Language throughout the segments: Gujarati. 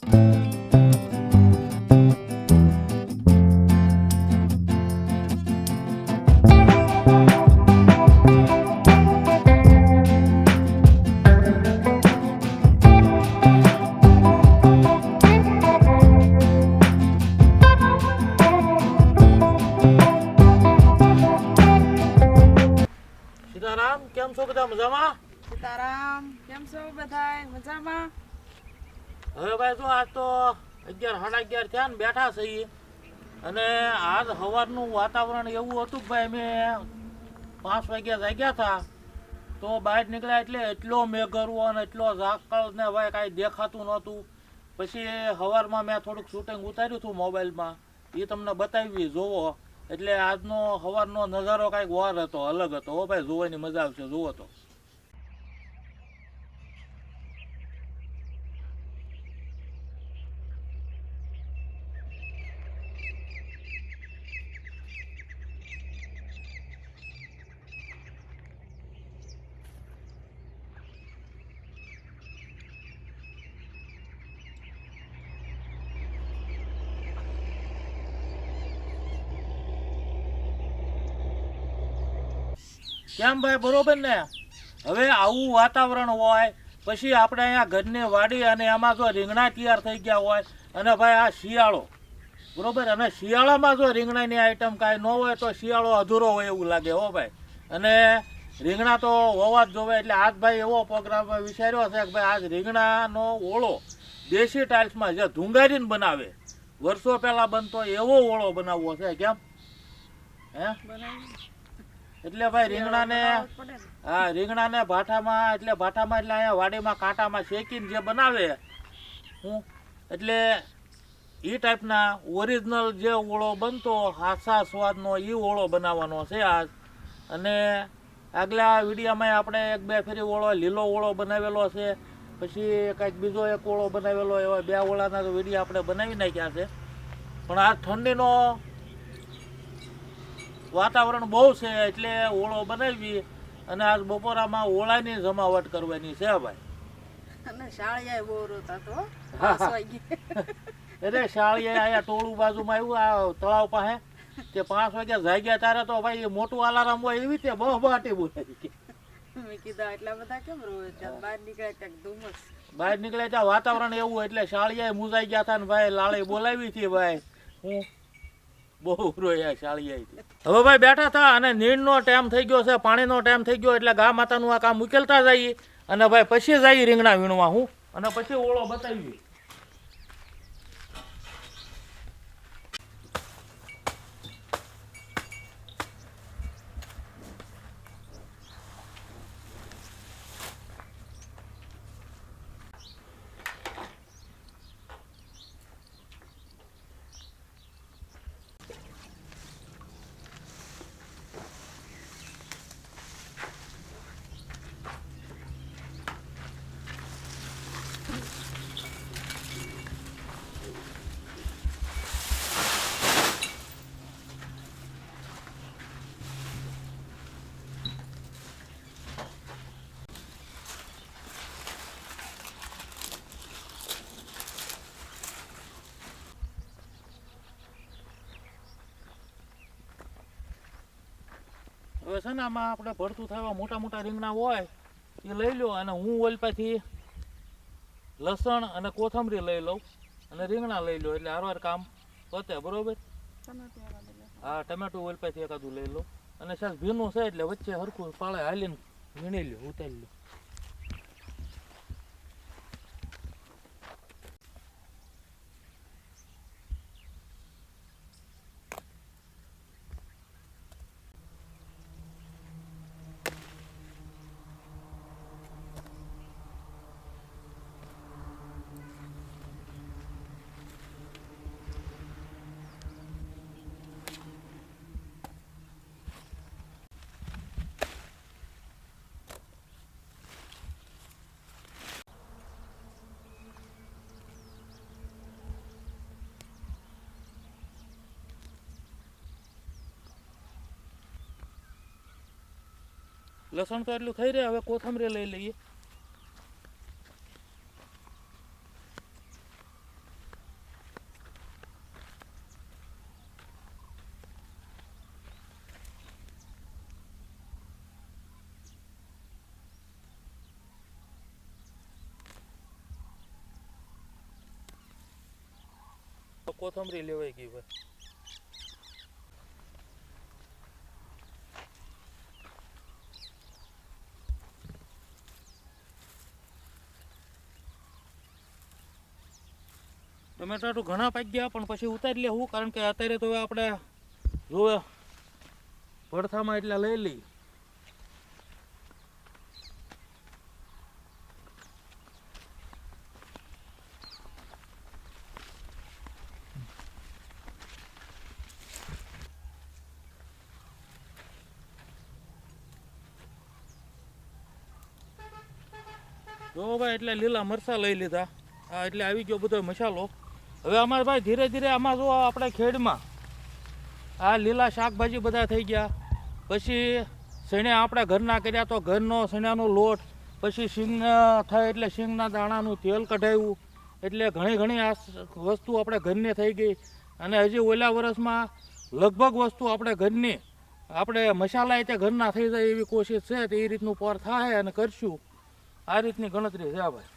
સીતારામ અને આજ સવારનું વાતાવરણ એવું હતું કે ભાઈ અમે પાંચ વાગ્યા જાગ્યા હતા, તો બહાર નીકળ્યા એટલે એટલો મેઘરવો અને એટલો ઝાકળ ને ભાઈ કાંઈ દેખાતું નહોતું. પછી સવારમાં મેં થોડુંક શૂટિંગ ઉતાર્યું હતું મોબાઈલમાં, એ તમને બતાવી જોવો એટલે આજનો સવારનો નજારો કાંઈક વાર હતો, અલગ હતો. હો ભાઈ, જોવાની મજા આવશે, જુઓ તો. કેમ ભાઈ, બરોબર ને? હવે આવું વાતાવરણ હોય, પછી આપણે અહીંયા ઘરની વાડી અને એમાં જો રીંગણા તૈયાર થઈ ગયા હોય, અને ભાઈ આ શિયાળો, બરોબર? અને શિયાળામાં જો રીંગણાની આઈટમ કાંઈ ન હોય, તો શિયાળો અધૂરો હોય એવું લાગે, હો ભાઈ. અને રીંગણા તો હોવા જ જોવે, એટલે આજ ભાઈ એવો પ્રોગ્રામ વિચાર્યો છે કે ભાઈ આજ રીંગણાનો ઓળો દેશી ટાઇલ્સમાં જે ધુંગારીને બનાવે, વર્ષો પહેલાં બનતો એવો ઓળો બનાવવો છે, કેમ? હે? એટલે ભાઈ રીંગણાને. હા, રીંગણાને ભાઠામાં એટલે ભાઠામાં એટલે અહીંયા વાડીમાં કાંટામાં શેકીને જે બનાવે, હું એટલે એ ટાઈપના ઓરિજિનલ જે ઓળો બનતો, હાસા સ્વાદનો એ ઓળો બનાવવાનો છે આજ અને આગલા વિડીયામાં આપણે એક બે ફેરી ઓળો, લીલો ઓળો બનાવેલો છે પછી કાંઈક બીજો એક ઓળો બનાવેલો, એવા બે ઓળાના વિડીયા આપણે બનાવી નાખ્યા છે પણ આ ઠંડીનો વાતાવરણ બહુ છે એટલે ઓળો બનાવી અને આજ બપોરામાં ઓળાની જમાવટ કરવાની છે ભાઈ. શાળિયાએ અરે શાળીએ આયા ટોળું બાજુમાં આવ્યું આ તળાવ પાસે. તે પાંચ વાગ્યા જાગ્યા ત્યારે તો ભાઈ મોટું અલાર્મ હોય એવી રીતે બહુ બાટી બોલાવી મેં કીધા એટલા બધા કેમ રોવે બહાર નીકળ્યા ત્યાં ધુમ્મસ. બહાર ત્યાં વાતાવરણ એવું એટલે શાળીએ મુજાઈ ગયા હતા ને ભાઈ લાળી બોલાવી હતી ભાઈ. હું બહુ રોયા શાળી હવે ભાઈ બેઠા હતા અને નીણનો ટાઈમ થઈ ગયો છે, પાણીનો ટાઈમ થઈ ગયો એટલે ગા માતાનું આ કામ ઉકેલતા જઈએ. અને ભાઈ પછી જઈએ રીંગણા વીણવા હું. અને પછી ઓળો બતાવી છે ને આમાં આપણે ભરતું થવા મોટા મોટા રીંગણા હોય, એ લઈ લો અને હું ઓલપાથી લસણ અને કોથમરી લઈ લઉં અને રીંગણા લઈ લો એટલે હારવાર કામ પતે, બરોબર? હા, ટમેટું ઓલપાથી એકાદું લઈ લો. અને સાહેબ, ભીનું છે એટલે વચ્ચે હરખું પાળે હાલીને વીણી લો ઉતારી લો લસણ તો એટલું થઈ રહે હવે કોથમરે લઈ લઈએ. કોથમરી લેવાય ગઈ ભાઈ ટમેટા તો ઘણા પાકી ગયા, પણ પછી ઉતારી લેવું કારણ કે અત્યારે તો હવે આપણે જો ભડથામાં એટલા લઈ લઈ જો ભાઈ, એટલે લીલા મરચા લઈ લીધા. આ એટલે આવી ગયો બધો મસાલો. હવે અમારે ભાઈ ધીરે ધીરે આમાં જો આપણે ખેડમાં. આ લીલા શાકભાજી બધા થઈ ગયા. પછી શેણે આપણે ઘરના કર્યા તો ઘરનો શેણાનો લોટ, પછી શીંગ થાય એટલે સિંગના દાણાનું તેલ કઢાવ્યું. એટલે ઘણી ઘણી આ વસ્તુ આપણે ઘરની થઈ ગઈ. અને હજી ઓલા વર્ષમાં લગભગ વસ્તુ આપણે ઘરની, આપણે મસાલા તે ઘરના થઈ જાય એવી કોશિશ છે, તો એ રીતનું પર થાય અને કરશું. આ રીતની ગણતરી છે ભાઈ.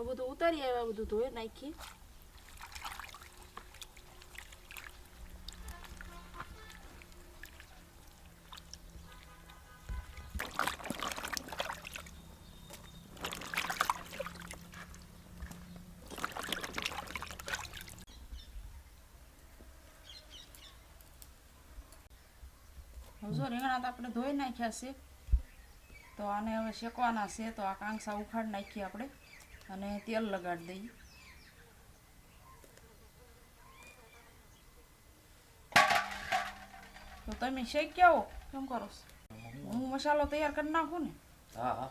હવે બધું ઉતારી આવ્યા બધું ધોઈ નાખી. જો રીંગણા તો આપણે ધોઈ નાખ્યા છે. તો આને હવે શેકવાના છે, તો આ કાંસા ઉખાડી નાખીએ આપણે. અને તેલ લગાડી દઈએ. તો તમે શેક્યા હો? કેમ કરો હું મસાલો તૈયાર કરી નાખું ને? હા હા.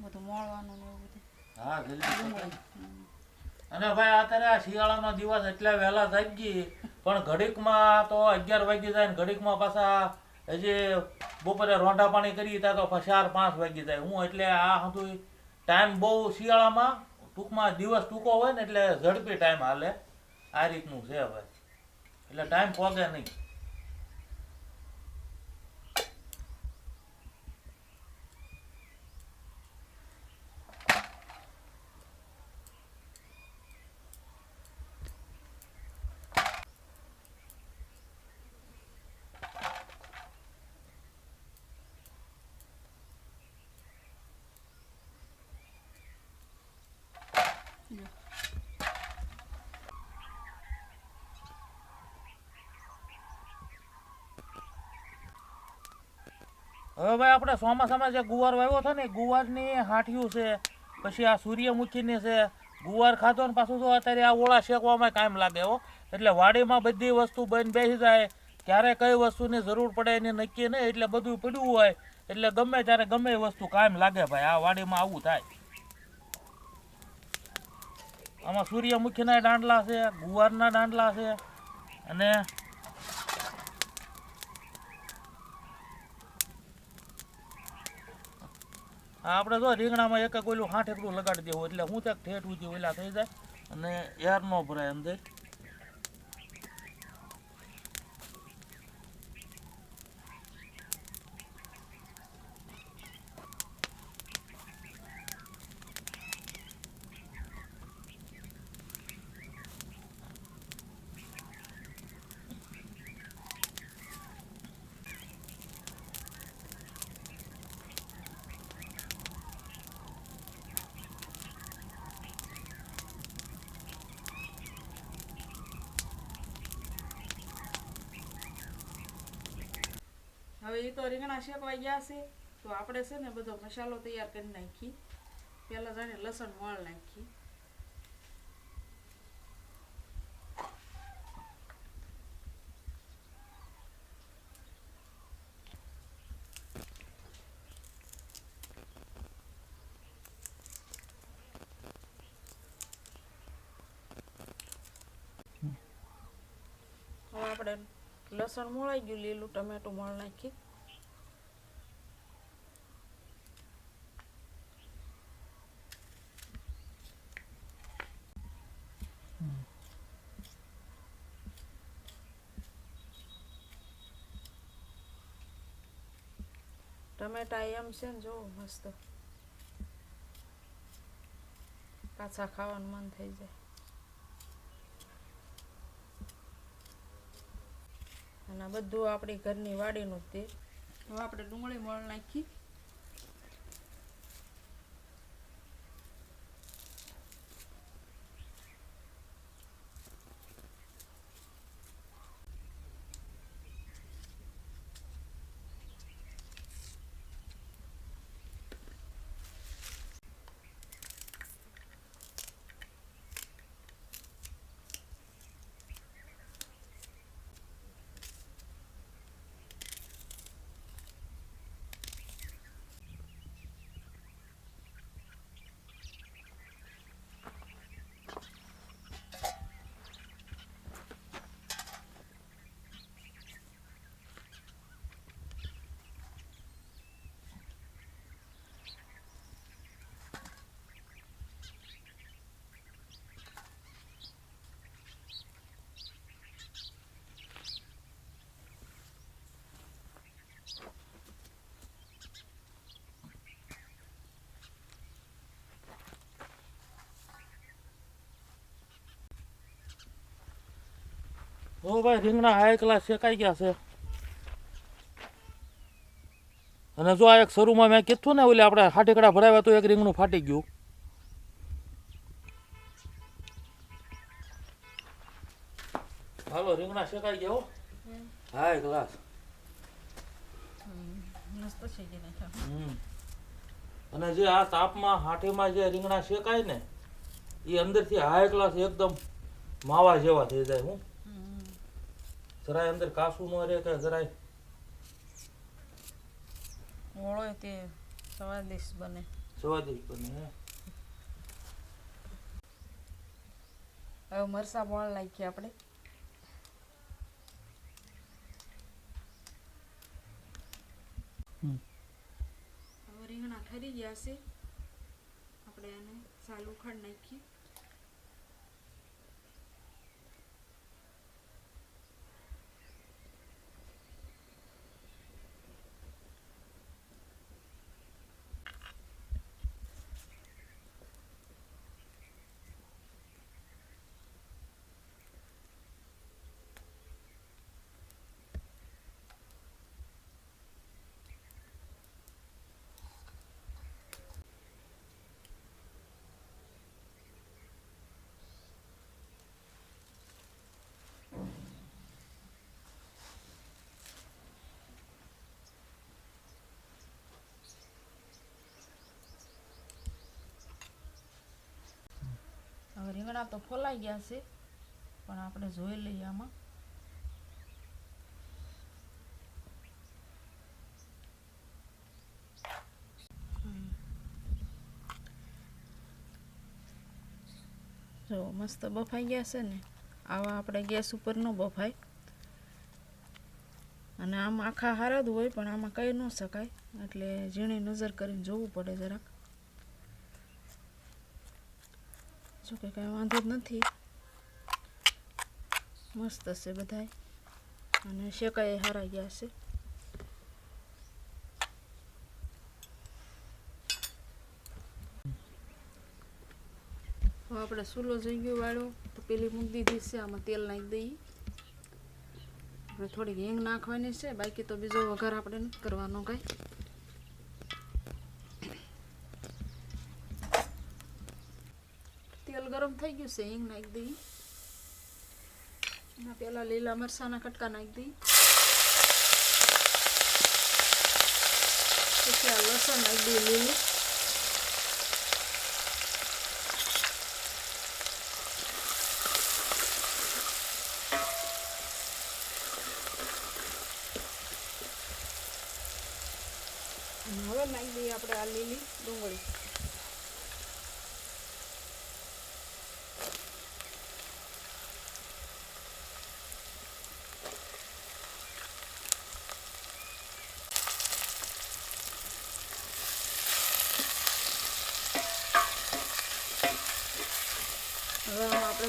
બધું મોળવાનું ને એવું બધું. હા જલ્દી અને ભાઈ અત્યારે આ શિયાળાનો દિવસ એટલા વહેલા થઈ ગઈ. પણ ઘડીકમાં તો અગિયાર વાગી જાય ને ઘડીકમાં પાછા હજી બપોરે રોંઢા પાણી કરી ત્યાં તો ચાર પાંચ વાગી જાય. હું એટલે આ હતું ટાઈમ બહુ શિયાળામાં ટૂંકમાં દિવસ ટૂંકો હોય ને એટલે ઝડપી ટાઈમ હાલે. આ રીતનું છે ભાઈ એટલે ટાઈમ પોગે નહીં. હવે ભાઈ, આપણે ચોમાસામાં જે ગુવાર વાવ્યો છે ને ગુવારની હાંઠિયું છે, પછી આ સૂર્યમુખીની છે, ગુવાર ખાધો ને પાછું તો અત્યારે આ ઓળા શેકવામાં કામ લાગે હો. એટલે વાડીમાં બધી વસ્તુ બન બેસી જાય, ક્યારે કઈ વસ્તુની જરૂર પડે એની નક્કી નહીં, એટલે બધું પડ્યું હોય, એટલે ગમે ત્યારે ગમે વસ્તુ કામ લાગે ભાઈ, આ વાડીમાં આવું થાય. આમાં સૂર્યમુખીના દાંડલા છે, ગુવારના દાંડલા છે, અને આપણે જો રીંગણામાં એક એક ઓલું હાથ એકલું લગાડી દેવું, એટલે હું ત્યાં ઠેઠ સુધી ઓલા થઈ જાય, અને એર ન ભરાય અંદર. હવે એ તો રીંગણા શેકવાઈ ગયા છે, તો આપણે છે ને બધો મસાલો તૈયાર કરી નાખી. પહેલાં જાણે લસણ વળ નાખી હવે આપણે લસણ મોળાઈ ગયું, લીલું ટમેટું મળ નાખી. ટમેટા એમ છે ને, જોવો મસ્ત. પાછા ખાવાનું મન થઈ જાય. અને બધું આપણી ઘરની વાડીનું તે હવે આપણે ડુંગળી મોળ નાખી. ઓ ભાઈ રીંગણા હાઈ ક્લાસ શેકાઈ ગયા છે. અને જો આ એક શરૂમાં મેં કીધું ને ઓલે આપણે હાટીકડા ભરાવ્યા તો એક રીંગણું ફાટી ગયું. હાલો રીંગણા શેકાઈ ગયા હો. High class. અને જે આ તાપમાં હાટીમાં જે રીંગણા શેકાય ને એ અંદરથી હાઈ ક્લાસ એકદમ માવા જેવા થઈ જાય હું. જરાય અંદર કાસું ન રહે કે જરાય. ઓળો તે સ્વાદિષ્ટ બને. સ્વાદિષ્ટ બને હવે મરસા મોળ નાખીએ આપણે. હમ. હવે રીંગણા ઠરી ગયા છે. આપણે એને સાલ ઉખાડ નાખીએ. હવે તો ફોલાઈ ગયા છે, પણ આપણે જોઈ લઈએ આમાં. જો, મસ્ત બફાઈ ગયા છે ને, આવા આપણે ગેસ ઉપર ન બફાય. અને આમ આખા હારા હોય, પણ આમાં કહી ન શકાય. એટલે ઝીણી નજર કરીને જોવું પડે જરાક. જો કે કાંઈ વાંધો જ નથી. મસ્ત છે બધાય. અને શેકાય હારા ગયા છે. હવે આપણે સૂલો જોઈ ગયો વાળો. તો પેલી મૂકી દીધી છે, આમાં તેલ નાખી દઈએ. આપણે થોડીક હિંગ નાખવાની છે, બાકી તો બીજો વઘાર આપણે નથી કરવાનો કાંઈ તેલ ગરમ થઈ ગયું છે, હિંગ નાખી દઈ. એના પેલા લીલા મરસાના કટકા નાખી દઈ. પછી આ લસણ નાખી દઈ લીલું. હવે નાખી દઈએ આપણે આ લીલી ડુંગળી.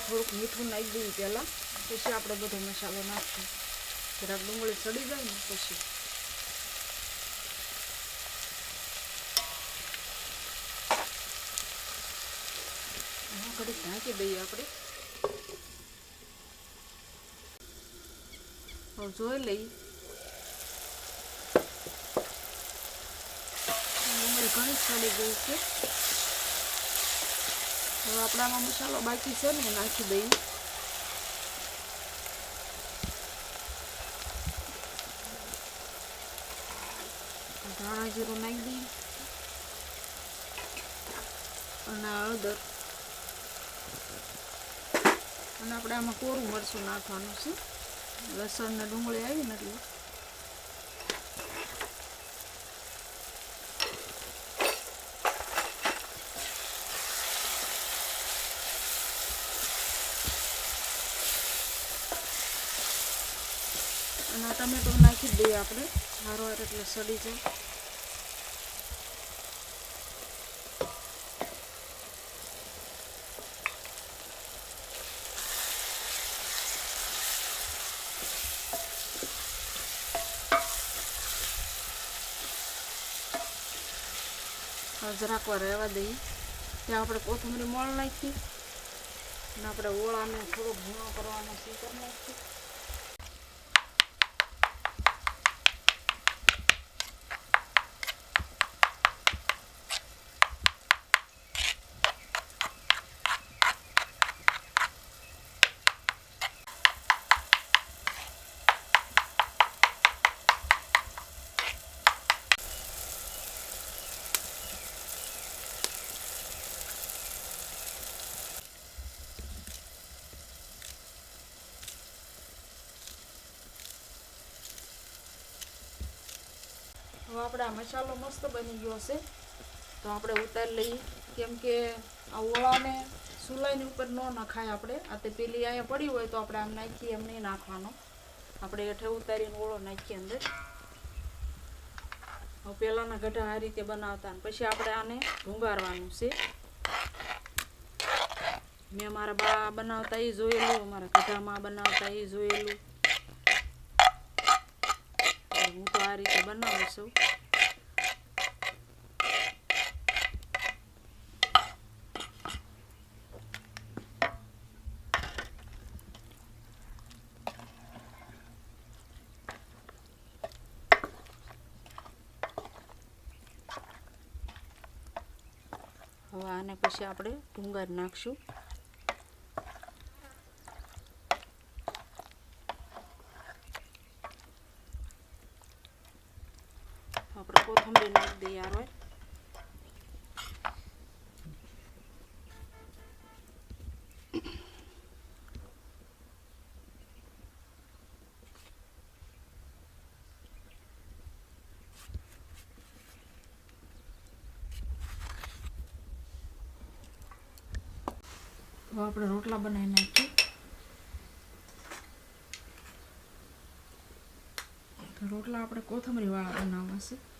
થોડુંક મીઠું નાખી દઈએ પહેલાં. પછી આપણે બધો મસાલો નાખશું. જરાક ડુંગળી ચડી જાય ને પછી. કડી ઢાંકી દઈએ આપણે. જોઈ લઈએ. ડુંગળી ઘણી સડી ગઈ છે. હવે આપણે આમાં મસાલો બાકી છે ને નાખી દઈએ. ધાણા જીરું નાખી દઈએ. અને હળદર. અને આપણે આમાં કોરું મરચું નાખવાનું છે. લસણ ને ડુંગળી આવી એટલે. ટમેટો નાખી દઈએ આપણે. હારવાર હાર એટલે સડી જાય. જરાક વાર રહેવા દઈએ. ત્યાં આપણે કોથમરી મળ નાખી. અને આપણે ઓળાને થોડો ભૂણો કરવાનો શું કરી નાખીએ. આપણે આ મસાલો મસ્ત બની ગયો છે તો આપણે ઉતારી લઈએ. કેમ કે આ ઓળાને સુલાઈની ઉપર ન નખાય આપણે. આ તે પેલી અહીંયા પડી હોય તો આપણે આમ નાખીએ, એમ નહીં નાખવાનો. આપણે હેઠે ઉતારીને ઓળો નાખીએ અંદર. હવે પહેલાંના ગઢા આ રીતે બનાવતા પછી આપણે આને ભૂંગારવાનું છે. મેં મારા બા બનાવતા એ જોયેલું મારા ગઢામાં બનાવતા એ જોયેલું. હું તો આ રીતે બનાવું છું. આને પછી આપણે ડુંગર નાખશું. આપણે કોથમરી નાખી દઈએ યાર હવે આપણે રોટલા બનાવી નાખીએ. રોટલા આપણે કોથમરી વાળા બનાવવા છે.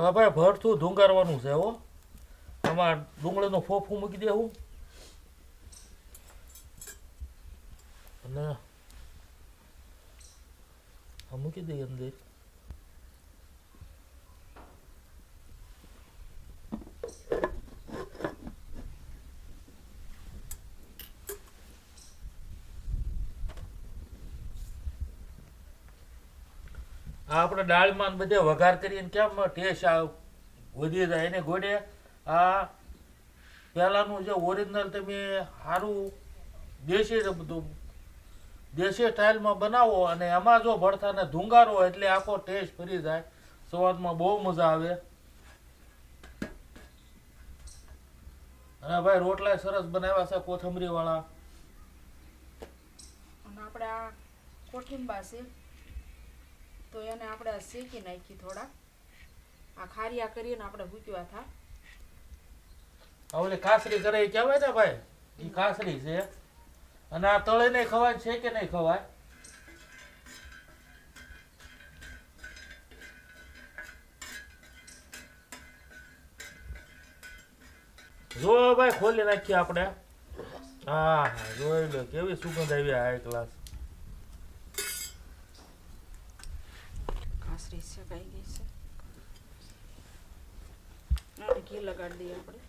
હા ભાઈ ભરથું ધુંગારવાનું છે, હો. આમાં ડુંગળીનું ફોફું મૂકી દેવું અને મૂકી દઈએ અંદર. આ આપણે દાળમાં બધે વઘાર કરીને કેમ ટેસ્ટ વધી જાય, એને ગોડે આ પહેલાંનું જે ઓરિજિનલ તમે સારું દેશી બધું દેશી સ્ટાઇલમાં બનાવો અને એમાં જો ભરતાને ધુંગારો એટલે આખો ટેસ્ટ ફરી જાય. સ્વાદમાં બહુ મજા આવે. અને ભાઈ રોટલા સરસ બનાવ્યા છે કોથમરી વાળા આપણે આ કોઠિંબા છે. તો એને આપણે શેકી નાખી થોડા આ ખારિયા કરીને આપણે ભૂક્યા થા. ઓલી કાસરી કરે કહેવાય ને ભાઈ? એ કાસરી છે. અને આ તળે નહીં ખવાય છે કે નહીં ખવાય. જો ભાઈ ખોલી નાખીએ આપણે. હા જોઈ લો કેવી સુગંધ આવી હાઈ ક્લાસ કાસરી શેકાઈ ગઈ છે લગાડી દઈએ આપણે.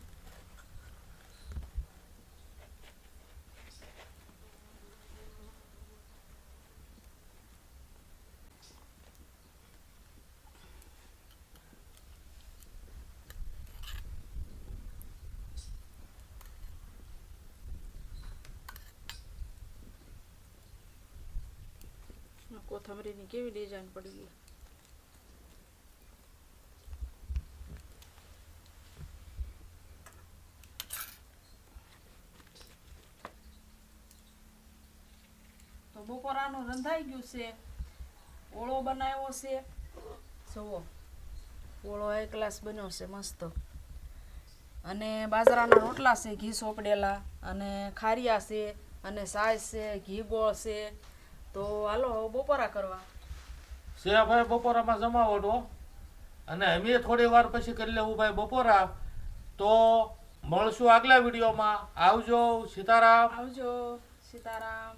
કોથમરીની કેવી ડિઝાઇન પડી ગઈ તો રંધાઈ ગયું છે. ઓળો બનાવ્યો છે. જુઓ ઓળો એક ગ્લાસ બન્યો છે મસ્ત. અને બાજરાના રોટલા છે ઘી સોપડેલા અને ખારિયા છે અને સાસ છે ઘી ગોળ છે. તો હાલો બપોરા કરવા. છે ભાઈ બપોરામાં જમાવડો અને અમે થોડી વાર પછી કરી લેવું ભાઈ બપોરા. તો મળશું આગલા વિડીયોમાં. આવજો સીતારામ. આવજો સીતારામ.